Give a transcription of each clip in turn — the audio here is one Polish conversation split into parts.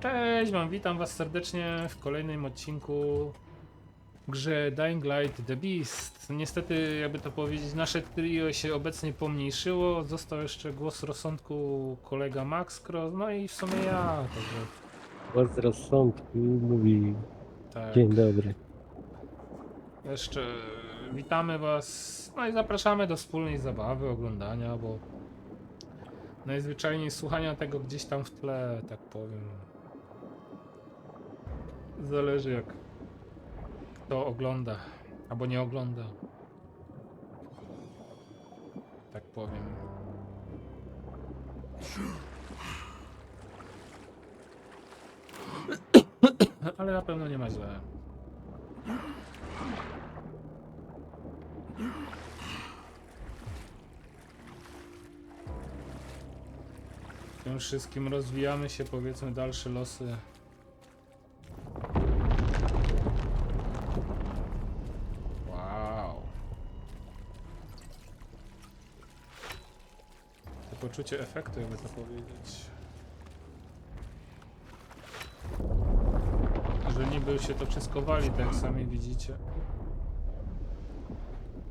Cześć wam, witam was serdecznie w kolejnym odcinku grze Dying Light The Beast. Niestety, jakby to powiedzieć, nasze trio się obecnie pomniejszyło. Został jeszcze głos rozsądku kolega Max Cross, no i w sumie ja. Także Głos rozsądku mówi tak. dzień dobry. Jeszcze witamy was, no i zapraszamy do wspólnej zabawy, oglądania, bo najzwyczajniej słuchania tego gdzieś tam w tle, tak powiem. Zależy jak kto ogląda, albo nie ogląda. Tak powiem. Ale na pewno nie ma źle. Tym wszystkim rozwijamy się, powiedzmy, dalsze losy. Poczucie efektu, jakby to powiedzieć. Że niby się to wszystko wali, tak jak sami widzicie.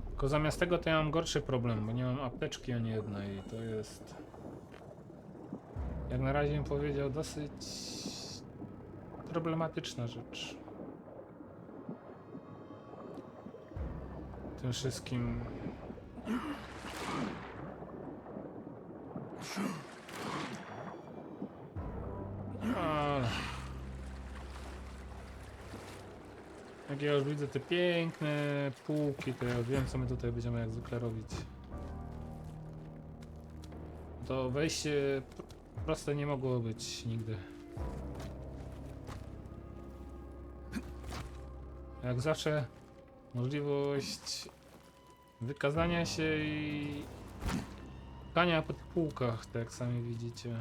Tylko zamiast tego to ja mam gorszy problem, bo nie mam apteczki ani jednej i to jest jak na razie bym powiedział, dosyć problematyczna rzecz. Tym wszystkim. Jak ja już widzę te piękne półki, to ja już wiem co my tutaj będziemy jak zwykle robić. To wejście Proste nie mogło być nigdy. Jak zawsze możliwość wykazania się i kania po tych półkach, tak jak sami widzicie.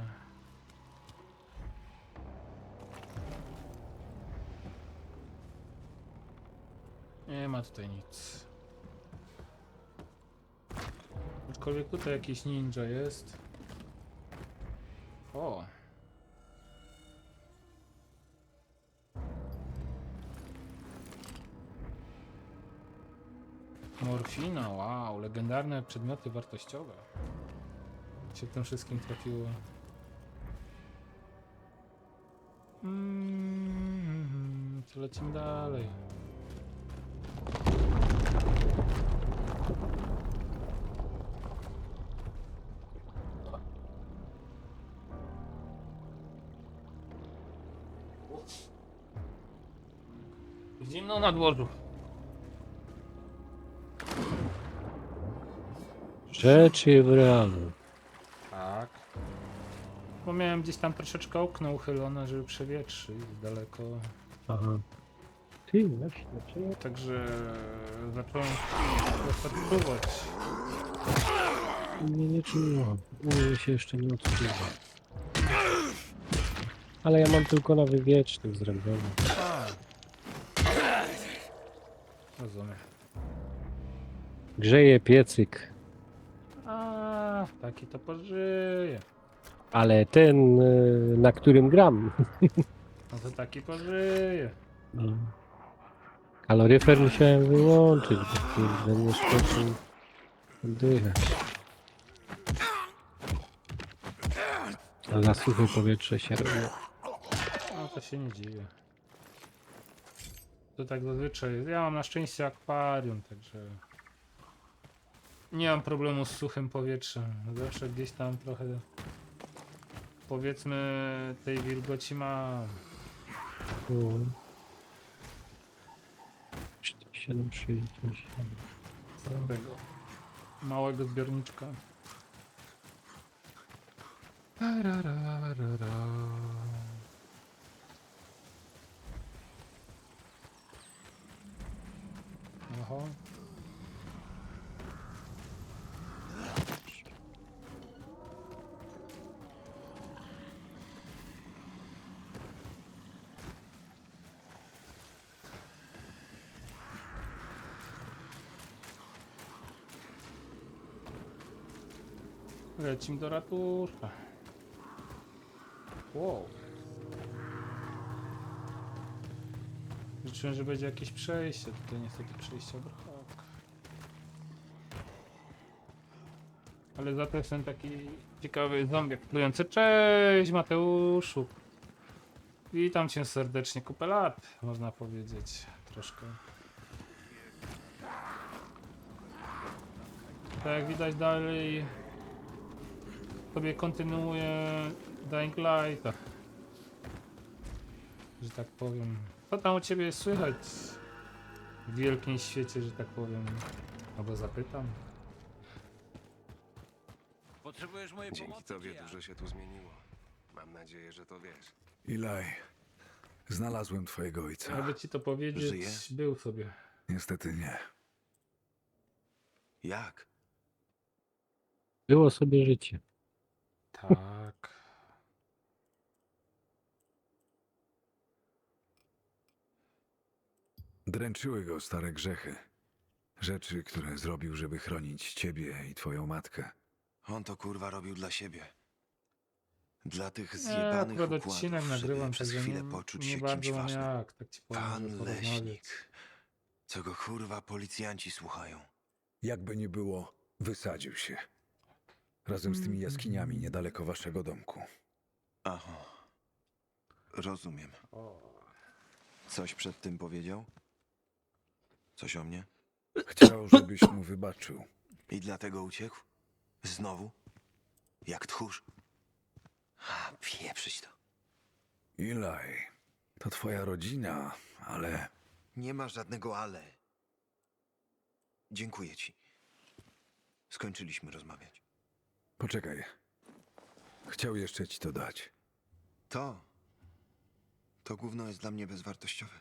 Nie ma tutaj nic. Aczkolwiek tutaj jakiś ninja jest. O. Morfina, wow, legendarne przedmioty wartościowe. Się tym wszystkim trafiło. Mm, to lecimy dalej. Zimno na dworzu. Rzeczy w realu. Tak. Bo miałem gdzieś tam troszeczkę okno uchylone, żeby przewietrzyć daleko. Aha. Ty, właśnie, dlaczego? Także zacząłem odczuwać. Nie, nie. U mnie się jeszcze nie odczuwa. Ale ja mam tylko na wywiecznych zrobione. Rozumiem. Grzeje piecyk. A, taki to pożyje. Ale ten, y, na którym gram. No to taki pożyje. No. Kaloryfer musiałem wyłączyć, bo kurde, nie skończył oddychać. A za suche powietrze się robi. No to się nie dziwię. To tak zazwyczaj jest. Ja mam na szczęście akwarium, także nie mam problemu z suchym powietrzem. Zawsze gdzieś tam trochę powiedzmy tej wilgoci mam. No. 7,67. z tego małego zbiorniczka. Tarararara. Oho. Lecim do ratuszka. Wow. Liczyłem, że będzie jakieś przejście. Tutaj niestety przejścia brak. Ale za to jestem taki ciekawy zombiak plujący. Cześć Mateuszu! Witam cię serdecznie. Kupę lat, można powiedzieć. Troszkę. Tak jak widać dalej sobie kontynuuję Dying Light. Że tak powiem. Co tam u ciebie słychać w wielkim świecie, że tak powiem? Albo zapytam. Potrzebujesz mojej Dzięki pomocy? tobie dużo się tu zmieniło. Mam nadzieję, że to wiesz. Ilaj, znalazłem twojego ojca. Aby ci to powiedzieć, Żyje? był sobie. Niestety nie. Jak? Było sobie życie. Tak. Dręczyły go stare grzechy. Rzeczy, które zrobił, żeby chronić ciebie i twoją matkę. On to kurwa robił dla siebie. Dla tych Ja zjebanych akurat układów, odcinek żeby nagrywam, przez także chwilę poczuć nie się bardzo kimś mam ważnym. jak, tak ci powiem, Pan porozmawiać. Leśnik. Co go kurwa policjanci słuchają. Jakby nie było, wysadził się. Razem z tymi jaskiniami niedaleko waszego domku. Aha. Rozumiem. Coś przed tym powiedział? Coś o mnie? Chciał, żebyś mu wybaczył. I dlatego uciekł? Znowu? Jak tchórz? A, pieprzyć to. Ilaj, to twoja rodzina, ale Nie ma żadnego ale. Dziękuję ci. Skończyliśmy rozmawiać. Poczekaj. Chciał jeszcze ci to dać. To. To gówno jest dla mnie bezwartościowe.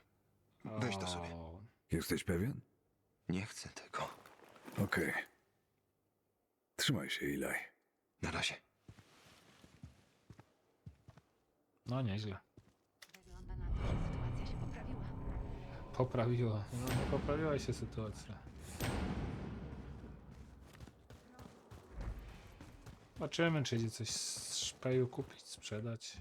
Weź to sobie. O, Jesteś pewien? Nie chcę tego. Okej. Trzymaj się, Ilaj. Na razie. No nieźle. Wygląda na to, że sytuacja się poprawiła. Poprawiła. No, poprawiła się sytuacja. Zobaczymy, czy idzie coś z szpeju kupić, sprzedać.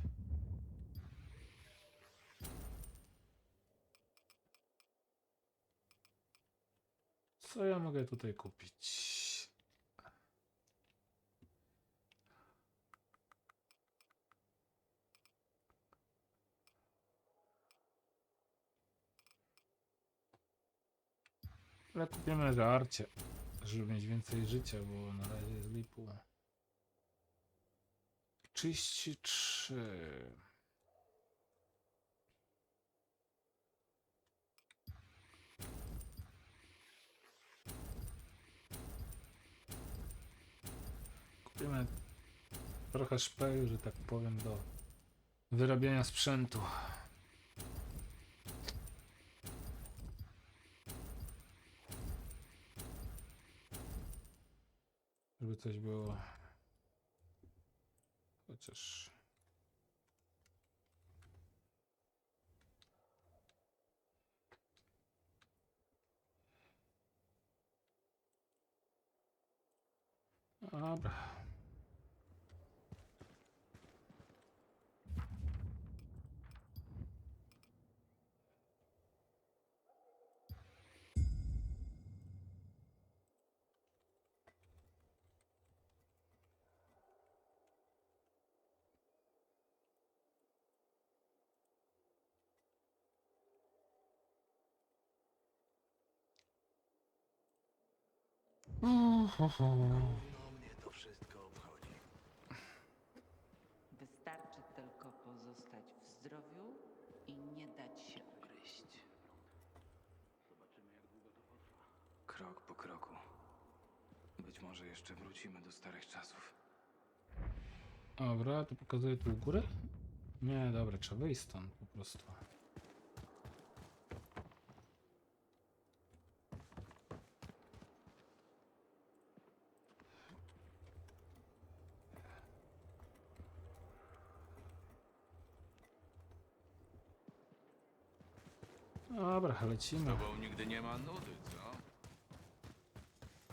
Co ja mogę tutaj kupić? Ale kupimy żarcie, żeby mieć więcej życia, bo na razie jest lipu. 33. Kupimy trochę szpeju, że tak powiem, do wyrabiania sprzętu. Żeby coś było. Chociaż. Dobra. Mnie to wszystko obchodzi. Wystarczy tylko pozostać w zdrowiu i nie dać się ugryźć. Krok po kroku. Być może jeszcze wrócimy do starych czasów. Dobra, to pokazuję tu u góry? Nie, dobra, trzeba wyjść stąd po prostu. Dobra, lecimy. Tobą nigdy nie ma nudy, co?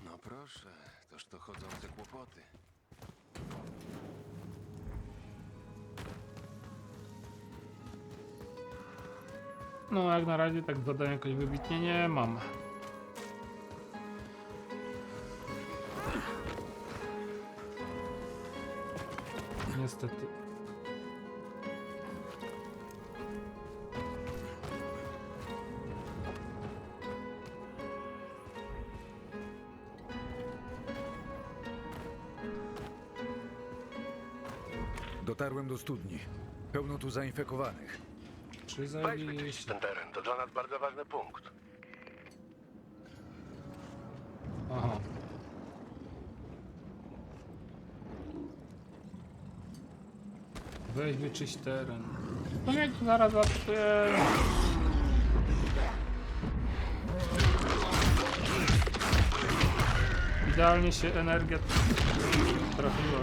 No proszę, toż to chodzące kłopoty. No, jak na razie tak zadań jakoś wybitnie nie mam. Niestety. Dotarłem do studni. Pełno tu zainfekowanych. Weźmy czyścić zajebiście. ten teren, to dla nas bardzo ważny punkt. Aha. Weź wyczyść teren. No jak zaraz zaatakuję. Idealnie się energia trafiła.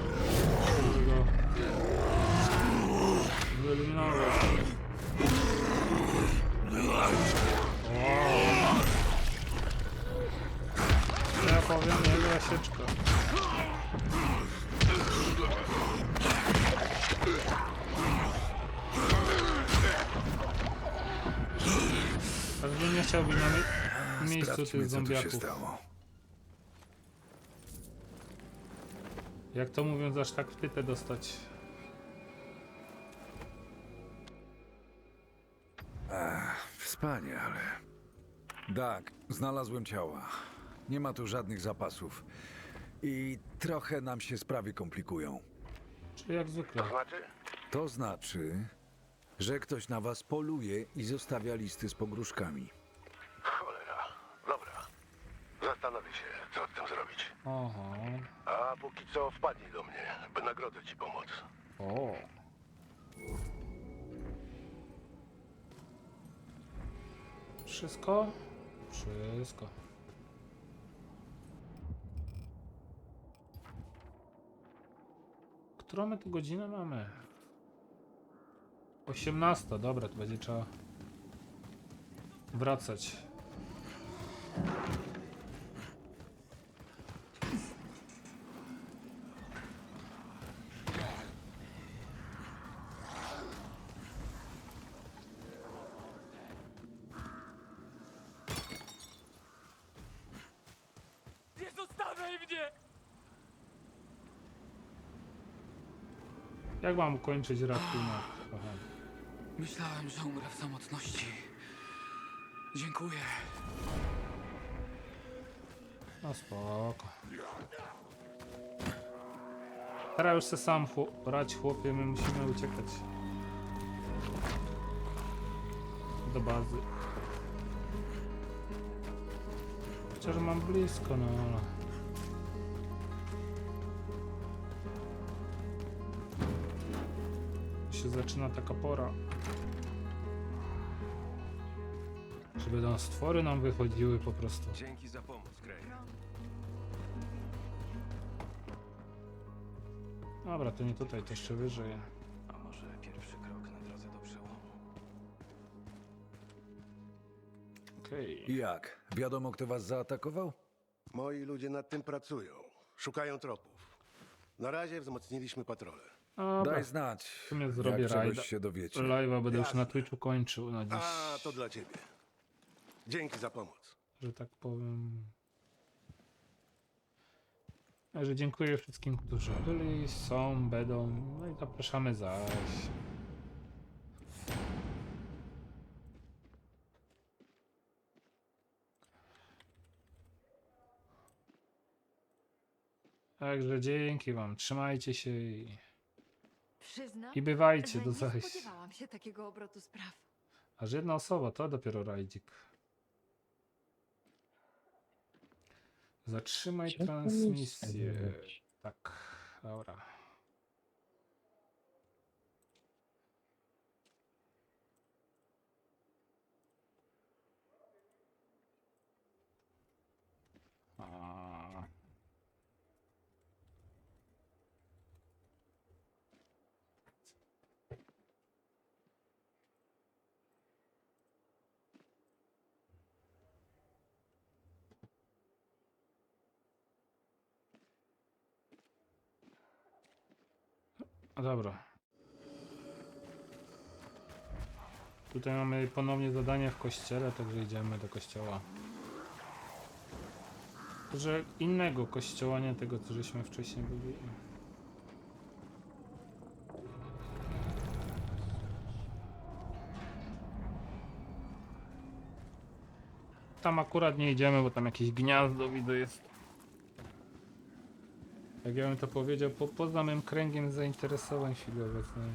żeby go Wyeliminować. Wow. Ja powiem, niezła sieczka. Pewnie nie chciałbym na mi- miejscu tych zombiaków. Jak to mówiąc, aż tak w pytę dostać. Wspaniale. Tak, znalazłem ciała. Nie ma tu żadnych zapasów. I trochę nam się sprawy komplikują. Czyli jak zwykle. To znaczy? To znaczy, że ktoś na was poluje i zostawia listy z pogróżkami. Cholera. Dobra. Zastanowię się, co z tym zrobić. Oho. A póki co wpadnij do mnie. Wynagrodzę ci pomoc. O. Wszystko? Wszystko. Którą my tu godzinę mamy? 18, dobra, to będzie trzeba wracać. Jak mam ukończyć rachunek? Aha. Myślałem, że umrę w samotności. Dziękuję. No spoko. Teraz już se sam chłop, brać chłopie, my musimy uciekać. Do bazy. Chociaż mam blisko, no ale... się zaczyna taka pora. Żeby tam stwory nam wychodziły po prostu. Dzięki za pomoc, Grey. Dobra, to nie tutaj, to jeszcze wyżej. A może pierwszy krok na drodze do przełomu? Okej. I jak? Wiadomo, kto was zaatakował? Moi ludzie nad tym pracują. Szukają tropów. Na razie wzmocniliśmy patrole. Dobra, Daj znać, w sumie zrobię jak rajda. czegoś się dowiecie. Live'a będę już na Twitchu kończył na dziś, A, to dla ciebie. Dzięki za pomoc. że tak powiem. Także dziękuję wszystkim, którzy byli, są, będą, no i zapraszamy zaś. Także dzięki wam, trzymajcie się i, Przyznam, i bywajcie że do nie spodziewałam się takiego obrotu spraw. Aż jedna osoba, to dopiero rajdzik. Zatrzymaj transmisję. Tak, dobra. Dobra. Tutaj mamy ponownie zadanie w kościele, także idziemy do kościoła. Że innego kościoła, nie tego, co żeśmy wcześniej byli. Tam akurat nie idziemy, bo tam jakieś gniazdo widzę jest. Jak ja bym to powiedział, po, poza mym kręgiem zainteresowań chwili obecnej.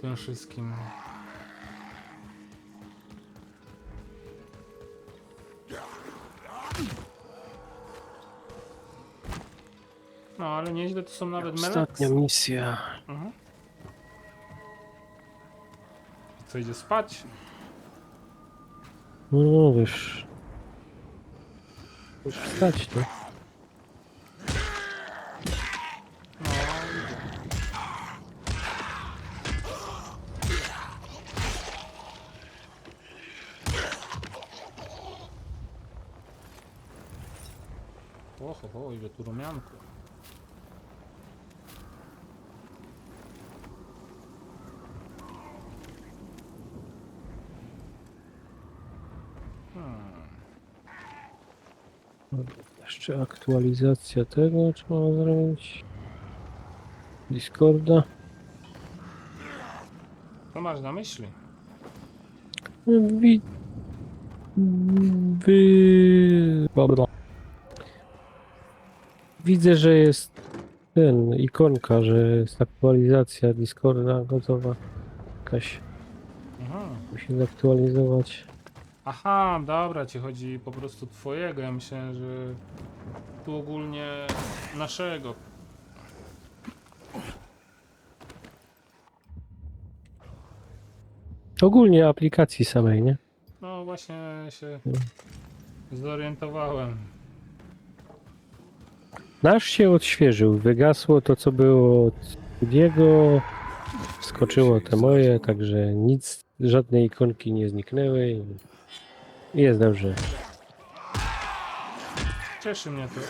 Tym wszystkim. No, ale nieźle to są nawet Ostatnia Melex. misja. Mhm. Co idzie spać? No wiesz. Już wstać, no. No, Oho, ho, ile tu. Hmm. Jeszcze aktualizacja tego trzeba zrobić. Discorda. Co masz na myśli? Wi... Wy... Dobra. Widzę, że jest ten, ikonka, że jest aktualizacja Discorda gotowa. Jakaś Aha. musi zaktualizować. Aha, dobra, ci chodzi po prostu twojego. Ja myślałem, że tu ogólnie naszego. Ogólnie aplikacji samej, nie? No właśnie się Hmm. zorientowałem. Nasz się odświeżył, wygasło to co było od Diego, skoczyło te moje, także nic, żadne ikonki nie zniknęły i jest dobrze. Cieszy mnie to.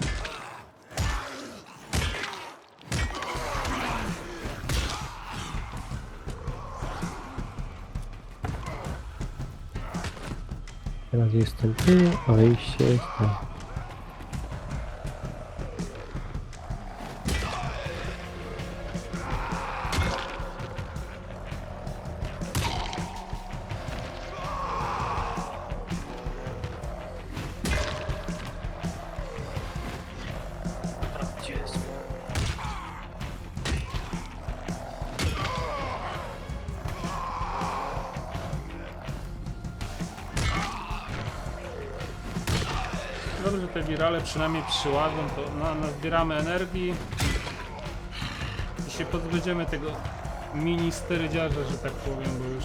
Teraz jestem tu, a wyjście jest tam. Dobrze, że te wirale przynajmniej przyłażą, to na, nazbieramy energii i się pozbędziemy tego mini sterydziarza, że tak powiem, bo już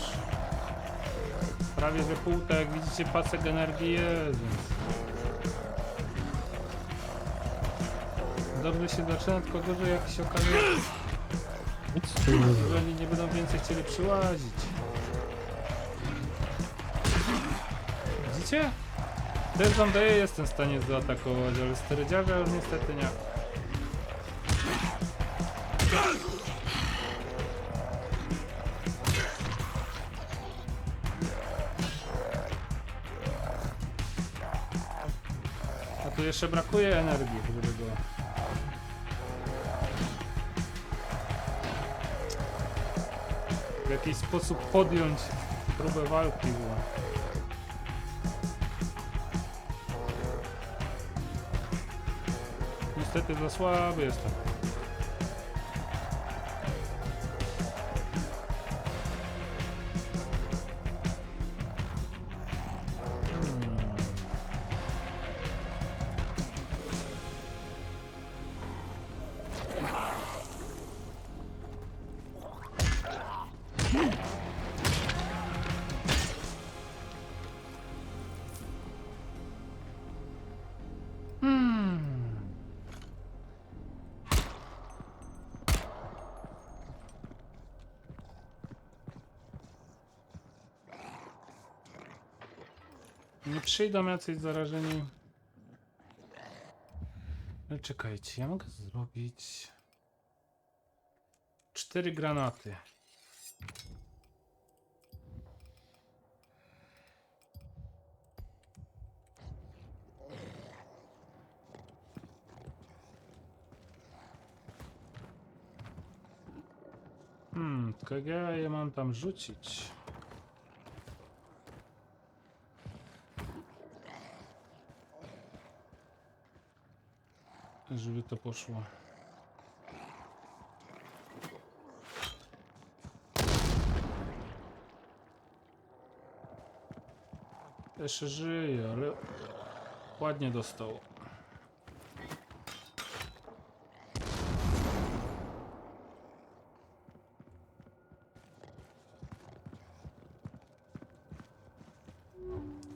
prawie że pół, tak jak widzicie, pasek energii jest, więc... Dobrze się zaczyna, tylko gorzej jak się ma. że oni nie będą więcej chcieli przyłazić. Widzicie? Też Zandeje jestem w stanie zaatakować, ale sterydziarza już niestety nie. A tu jeszcze brakuje energii, żeby go... W jakiś sposób podjąć próbę walki było. Niestety za słaby jestem. Nie przyjdą jacyś zarażeni. No Ale czekajcie, ja mogę zrobić... Cztery granaty. Hmm, KG ja mam tam rzucić. Żeby to poszło. Jeszcze żyje, ale ładnie dostał.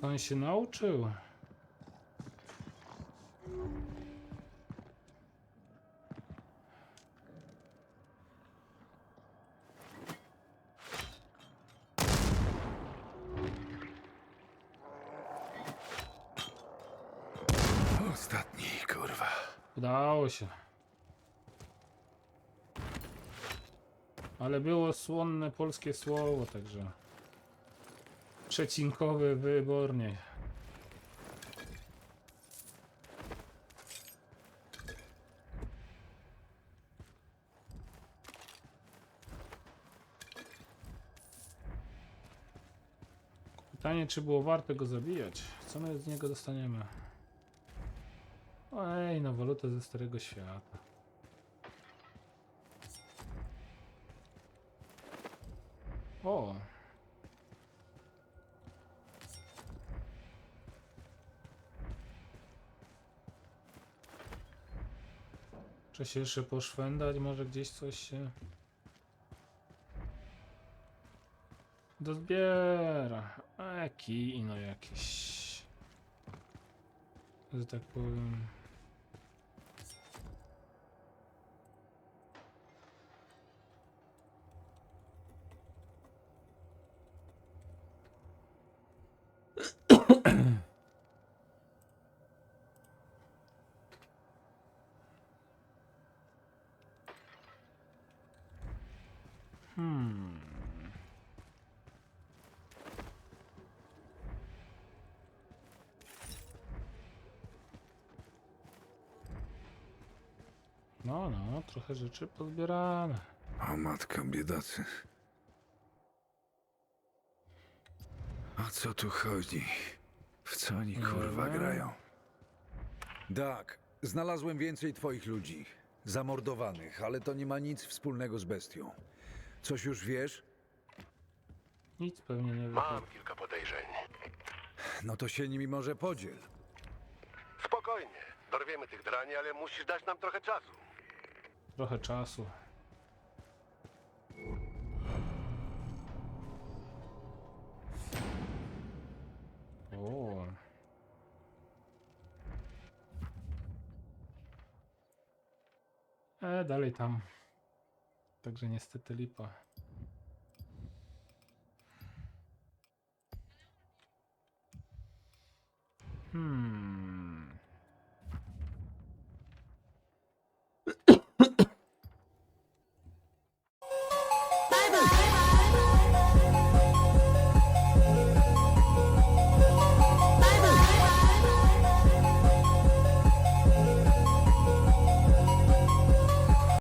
On się nauczył. Ostatni, kurwa. Udało się. Ale było słonne polskie słowo, także przecinkowy wybornie. Pytanie, czy było warto go zabijać? Co my z niego dostaniemy? Ej, no walutę ze Starego Świata. O! Trzeba się jeszcze poszwędać, może gdzieś coś się... Dozbiera. A kij, no jakiś... Że tak powiem... Hmm. No, no, trochę rzeczy pozbierane. O matko, biedacy. O co tu chodzi? W co oni kurwa wiem. grają? Tak, znalazłem więcej twoich ludzi. Zamordowanych, ale to nie ma nic wspólnego z bestią. Coś już wiesz? Nic pewnie nie wiem. Mam kilka podejrzeń. No to się nimi może podziel. Spokojnie. Dorwiemy tych drani, ale musisz dać nam trochę czasu. Trochę czasu. O. E, dalej tam. Także niestety lipa.